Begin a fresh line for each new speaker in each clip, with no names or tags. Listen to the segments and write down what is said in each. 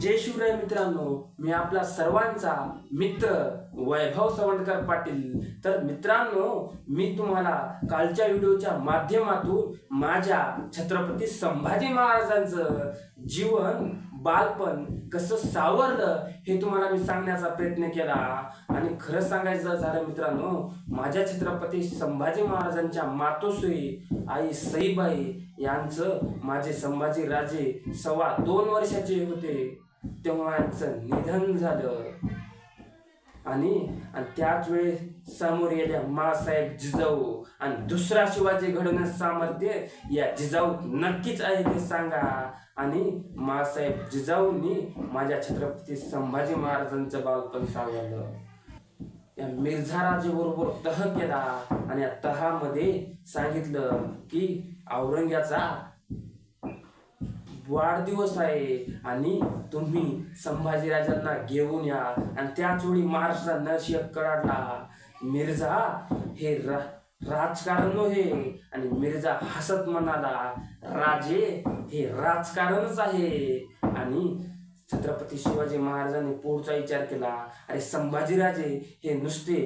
जय शिवराय मित्रांनो मी आपला सर्वांचा मित्र वैभव सवंडकर पाटील. तर मित्रांनो मी तुम्हाला कालच्या व्हिडिओच्या माध्यमातून माझ्या छत्रपती संभाजी महाराजांचं जीवन बालपण कसं सावरलं हे तुम्हाला मी सांगण्याचा प्रयत्न केला. आणि खरं सांगायचं झालं मित्रांनो माझ्या छत्रपती संभाजी महाराजांच्या मातोश्री आई सईबाई यांचं माझे संभाजी राजे सव्वा दोन वर्षाचे होते. तेव्हा यांचं निधन झालं. आणि आणि त्याच वेळेस समोर येल्या मासाहेब जिजाऊ आणि दुसरा शिवाजी घडवण्याचं सामर्थ्य या जिजाऊ नक्कीच आहे ते सांगा. आणि मासाहेब जिजाऊंनी माझ्या छत्रपती संभाजी महाराजांचं बालपण सावरलं. या मिर्झा राजेबरोबर तह केला. आणि या तहामध्ये सांगितलं की औरंग्याचा वाढदिवस आहे आणि तुम्ही संभाजीराजांना घेऊन या. आणि त्याच वेळी महाराष्ट्रात नरशिक कडाडला मिर्झा हे रा राजकारण हे आणि मिर्झा हसत म्हणाला राजे हे राजकारणच आहे. आणि छत्रपती शिवाजी महाराजांनी पुढचा विचार केला. अरे संभाजीराजे हे नुसते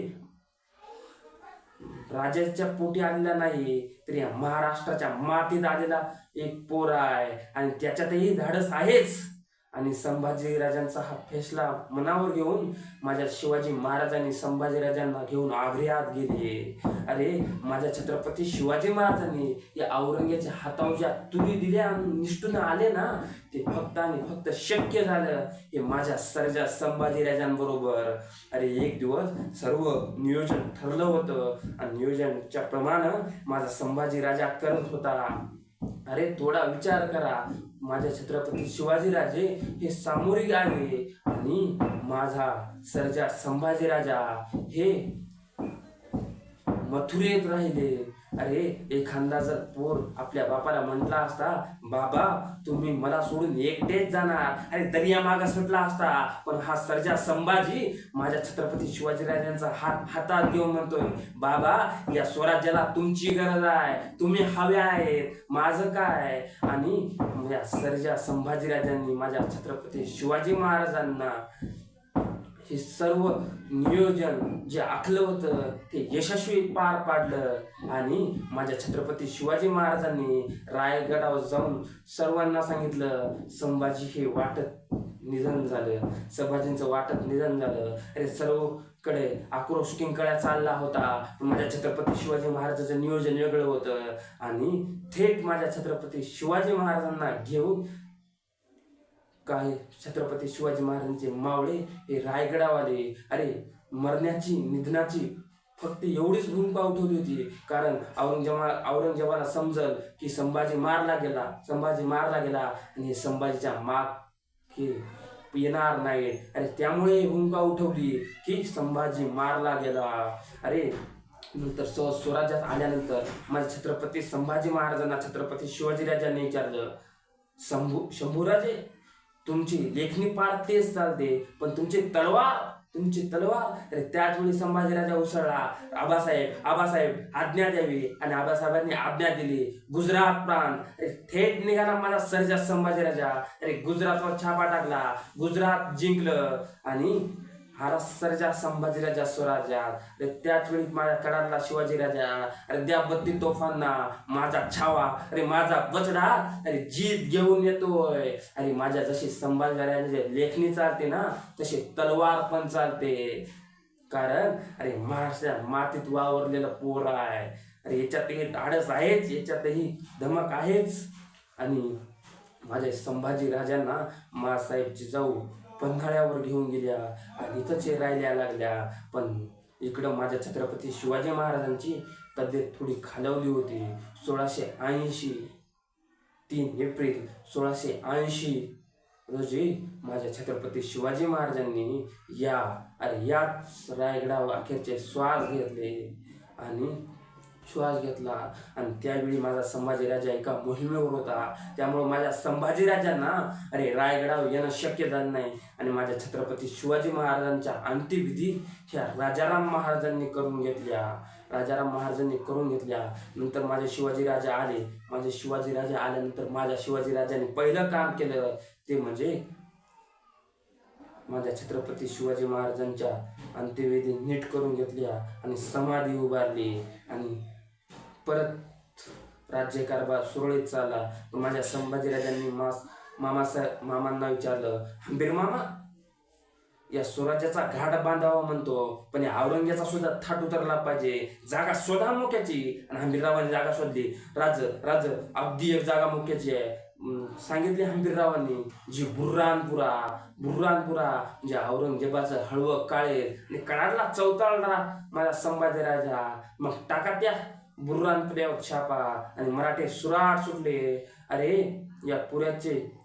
राजाच्या पोटी आलेला नाही तर या महाराष्ट्राच्या मातीत आलेला एक पोर आहे. आणि त्याच्यातही धाडस आहेच. आणि संभाजीराजांचा हा फैसला मनावर घेऊन माझ्या शिवाजी महाराजांनी संभाजीराजांना घेऊन आग्र्यात गेले. अरे माझ्या छत्रपती शिवाजी महाराजांनी या औरंग्याच्या हातावर ज्या तुरी दिल्या आणि निष्ठून आले ना ते फक्त आणि फक्त शक्य झालं हे माझ्या सर्जा संभाजीराजांबरोबर अरे एक दिवस सर्व नियोजन ठरलं होतं आणि नियोजनच्या प्रमाणे माझा संभाजी राजा करत होता. अरे थोडा विचार करा. माझ्या छत्रपती शिवाजीराजे हे सामोरिक आले आणि माझा सर्जा संभाजीराजा हे मथुरेत राहिले. अरे एखादा जर पोर आपल्या बापाला म्हटला असता बाबा तुम्ही मला सोडून एकटेच जाणार. अरे दर्या मागा सुटला असता. पण हा सर्जा संभाजी माझ्या छत्रपती शिवाजीराजांचा हात हातात घेऊन म्हणतोय बाबा या स्वराज्याला तुमची गरज आहे. तुम्ही हवे आहेत. माझं काय? आणि या सर्जा संभाजीराजांनी माझ्या छत्रपती शिवाजी महाराजांना हे सर्व नियोजन जे आखलं होतं ते यशस्वी पार पाडलं आणि माझ्या छत्रपती शिवाजी महाराजांनी रायगडावर जाऊन सर्वांना सांगितलं संभाजी हे वाटत निधन झालं. संभाजींचं वाटत निधन झालं. अरे सर्वकडे आक्रोश किंकळ्या चालला होता. पण माझ्या छत्रपती शिवाजी महाराजांचं नियोजन वेगळं होतं. आणि थेट माझ्या छत्रपती शिवाजी महाराजांना घेऊन काय छत्रपती शिवाजी महाराजांचे मावळे हे रायगडावाले. अरे मरण्याची निधनाची फक्त एवढीच भूमिका उठवली होती. कारण औरंगजेबा औरंगजेबाला समजल की संभाजी मारला गेला संभाजी मारला गेला आणि हे संभाजीच्या माग हे येणार नाही. अरे त्यामुळे ही भूमिका उठवली की संभाजी मारला गेला. अरे नंतर स्व स्वराज्यात आल्यानंतर माझ्या छत्रपती संभाजी महाराजांना छत्रपती शिवाजीराजांनी विचारलं शंभू शंभूराजे तुमची लेखणी पार तेच चालते पण तुमची तलवार तुमची तलवार. त्याच वेळी संभाजीराजा उसळला. आबासाहेब आबासाहेब आज्ञा द्यावी आणि आबासाहेबांनी आज्ञा दिली. गुजरात प्रांत अरे थेट निघाला माझा सर्जा संभाजीराजा. अरे गुजरातवर छापा टाकला. गुजरात जिंकलं. आणि हरसरजा संभाजी संभाजीराजा स्वराजा अरे त्याच वेळी माझ्या कडारला शिवाजीराजा अरे द्या बत्ती तोफांना माझा छावा अरे माझा बचडा अरे जीत घेऊन येतोय. अरे माझ्या जशी संभाजीराजाची लेखणी चालते ना तशी तलवार पण चालते. कारण अरे महाराष्ट्रात मातीत वावरलेलं पोर आहे. अरे याच्यातही धाडस आहेच याच्यातही धमक आहेच. आणि माझ्या संभाजी राजांना मासाहेब जिजाऊ पन्हाळ्यावर घेऊन गेल्या आणि इथंच हे राहिल्या लागल्या. पण इकडं माझ्या छत्रपती शिवाजी महाराजांची तब्येत थोडी खालवली होती. सोळाशे ऐंशी तीन एप्रिल सोळाशे ऐंशी रोजी माझ्या छत्रपती शिवाजी महाराजांनी या अरे याच रायगडावर अखेरचे श्वास घेतले. आणि श्वास घेतला आणि त्यावेळी माझा संभाजीराजा एका मोहिमेवर होता. त्यामुळं माझ्या संभाजीराजांना अरे रायगडावर येणं शक्य झालं नाही. आणि माझ्या छत्रपती शिवाजी महाराजांच्या अंत्यविधी ह्या राजाराम महाराजांनी करून घेतल्या. राजाराम महाराजांनी करून घेतल्या. नंतर माझे शिवाजी राजा आले. माझे शिवाजी राजा आल्यानंतर माझ्या शिवाजी राजांनी पहिलं काम केलं ते म्हणजे माझ्या छत्रपती शिवाजी महाराजांच्या अंत्यविधी नीट करून घेतल्या आणि समाधी उभारली. आणि परत राज्यकारभार सुरळीत चालला माझ्या संभाजीराजांनी मास मामासाहेब मामांना विचारलं हंबीर मामा या स्वराज्याचा घाट बांधावा म्हणतो पण या औरंग्याचा सुद्धा थाट उतरला पाहिजे. जागा शोधा मोक्याची. आणि हंबीररावांनी जागा शोधली. राज राज अगदी एक जागा मोक्याची आहे. सांगितली हंबीररावांनी जी बुर्रानपुरा बुर्रानपुरा म्हणजे औरंगजेबाचं हळवं काळे आणि कडाडला चौताळला माझा संभाजी राजा मग टाका त्या बुर्रानपुऱ्यावर छापा आणि मराठे सुराट सुटले. अरे या पुऱ्याचे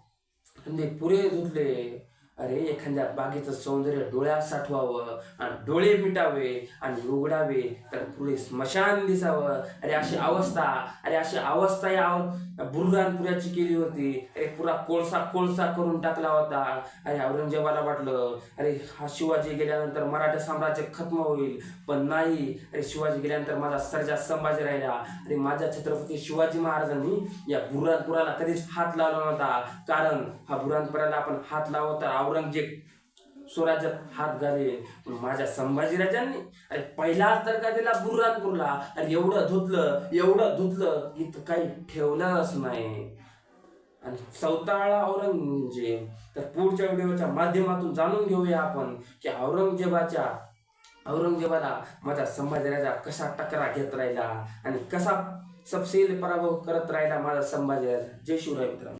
म्हणजे पुरे धुतले. अरे एखाद्या बागेचं सौंदर्य डोळ्यात साठवावं आणि डोळे मिटावे आणि उघडावे तर पुढे स्मशान दिसावं. अरे अशी अवस्था अरे अशी अवस्था या बुरगानपुऱ्याची केली होती. अरे पुरा कोळसा कोळसा करून टाकला होता. अरे औरंगजेबाला वाटलं अरे हा शिवाजी गेल्यानंतर मराठा साम्राज्य खत्म होईल. पण नाही अरे शिवाजी गेल्यानंतर माझा सर्जा संभाजी राहिला. अरे माझ्या छत्रपती शिवाजी महाराजांनी या बुरानपुराला कधीच हात लावला नव्हता. कारण हा बुरानपुराला आपण हात लावत तर औरंगजेब स्वराज्यात हात घाले. माझ्या संभाजीराजांनी अरे पहिलाच तर का दिला बुर्रानपूरला. अरे एवढं धुतलं एवढं धुतलं की काही ठेवलंच नाही. आणि चौताळा औरंगजेब. तर पुढच्या व्हिडिओच्या माध्यमातून जाणून घेऊया आपण की औरंगजेबाच्या औरंगजेबाला माझा संभाजीराजा कसा टकरा घेत राहिला आणि कसा सबसेल पराभव करत राहिला माझा संभाजीराजा. जय शिवराय मित्रांनो.